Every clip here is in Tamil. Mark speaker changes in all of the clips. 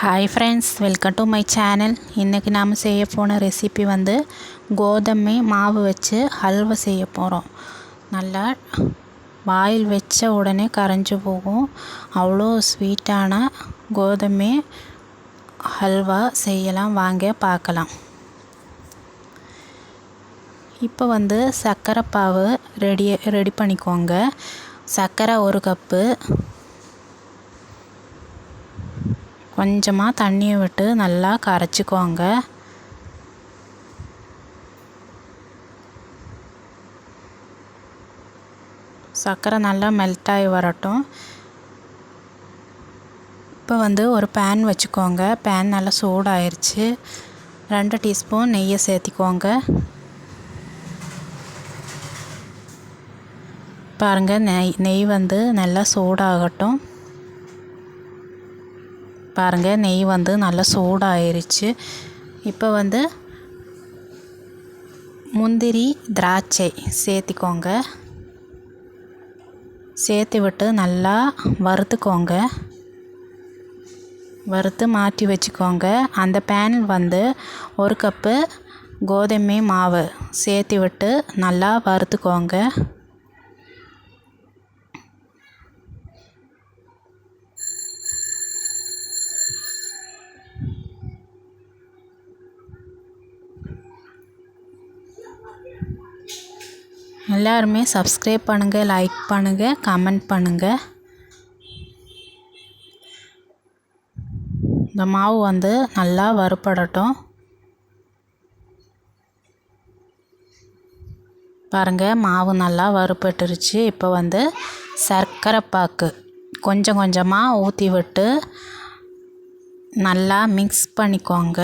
Speaker 1: Hi friends welcome to my channel இன்றைக்கி நாம் செய்ய போன ரெசிபி வந்து கோதுமை மாவு வச்சு ஹல்வா செய்ய போகிறோம் நல்லா வாயில் வச்ச உடனே கரைஞ்சி போகும். அவ்வளோ ஸ்வீட்டான கோதுமை ஹல்வா செய்யலாம். வாங்க பார்க்கலாம். இப்போ வந்து சர்க்கரை பாவு ரெடி ரெடி பண்ணிக்கோங்க. சர்க்கரை ஒரு கப்பு கொஞ்சமாக தண்ணியை விட்டு நல்லா கரைச்சிக்கோங்க சர்க்கரை நல்லா மெல்ட் ஆகி வரட்டும். இப்போ வந்து ஒரு பேன் வச்சுக்கோங்க. பேன் நல்லா சூடாயிருச்சு. ரெண்டு டீஸ்பூன் நெய்யை சேர்த்திக்கோங்க. பாருங்கள் நெய் நெய் வந்து நல்லா சூடாகட்டும். பாருங்கள் நெய் வந்து நல்லா சூடாயிருச்சு. இப்போ வந்து முந்திரி திராட்சை சேர்த்திக்கோங்க. சேர்த்து விட்டு நல்லா வறுத்துக்கோங்க. வறுத்து மாற்றி வச்சுக்கோங்க. அந்த பேனில் வந்து ஒரு கப்பு கோதுமை மாவு சேர்த்து விட்டு நல்லா வறுத்துக்கோங்க. எல்லாருமே சப்ஸ்கிரைப் பண்ணுங்கள் லைக் பண்ணுங்கள் கமெண்ட் பண்ணுங்கள் இந்த மாவு வந்து நல்லா வறுப்படட்டும் பாருங்கள் மாவு நல்லா வறுப்பட்டுருச்சு இப்போ வந்து சர்க்கரை பாக்கு கொஞ்சம் கொஞ்சமாக ஊற்றி விட்டு நல்லா மிக்ஸ் பண்ணிக்கோங்க.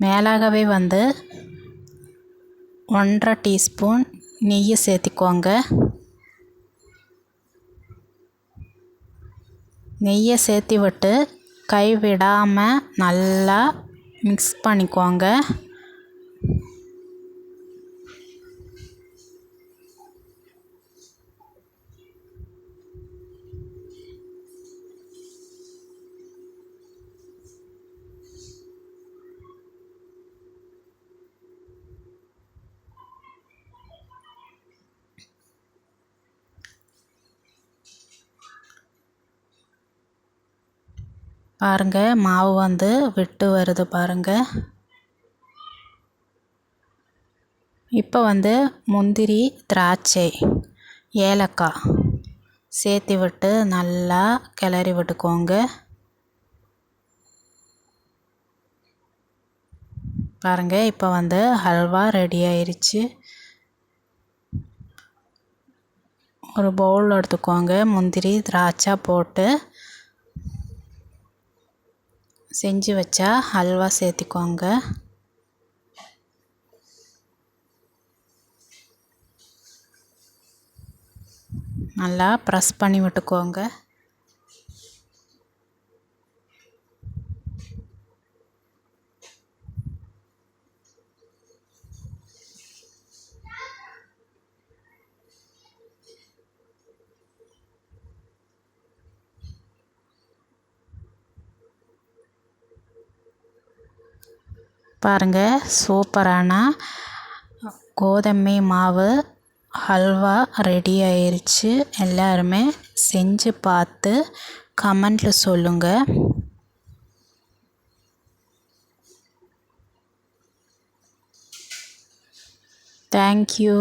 Speaker 1: மேலாகவே வந்து ஒன்றரை டீஸ்பூன் நெய்யை சேர்த்திக்கோங்க. நெய்யை சேர்த்தி விட்டு கைவிடாமல் நல்லா மிக்ஸ் பண்ணிக்கோங்க. பாருங்கள் மாவு வந்து விட்டு வருது பாருங்கள் இப்போ வந்து முந்திரி திராட்சை ஏலக்காய் சேர்த்து விட்டு நல்லா கிளறி விட்டுக்கோங்க. பாருங்கள் இப்போ வந்து ஹல்வா ரெடி ஆயிடுச்சு ஒரு பவுல் எடுத்துக்கோங்க முந்திரி திராட்சை போட்டு செஞ்சு வச்சா ஹல்வா சேர்த்திக்கோங்க. நல்லா ப்ரெஸ் பண்ணி விட்டுக்கோங்க. பாருங்கள் சூப்பரான கோதுமை மாவு ஹல்வா ரெடி ஆயிருச்சு. எல்லாருமே செஞ்சு பார்த்து கமெண்டில் சொல்லுங்கள் தேங்க்யூ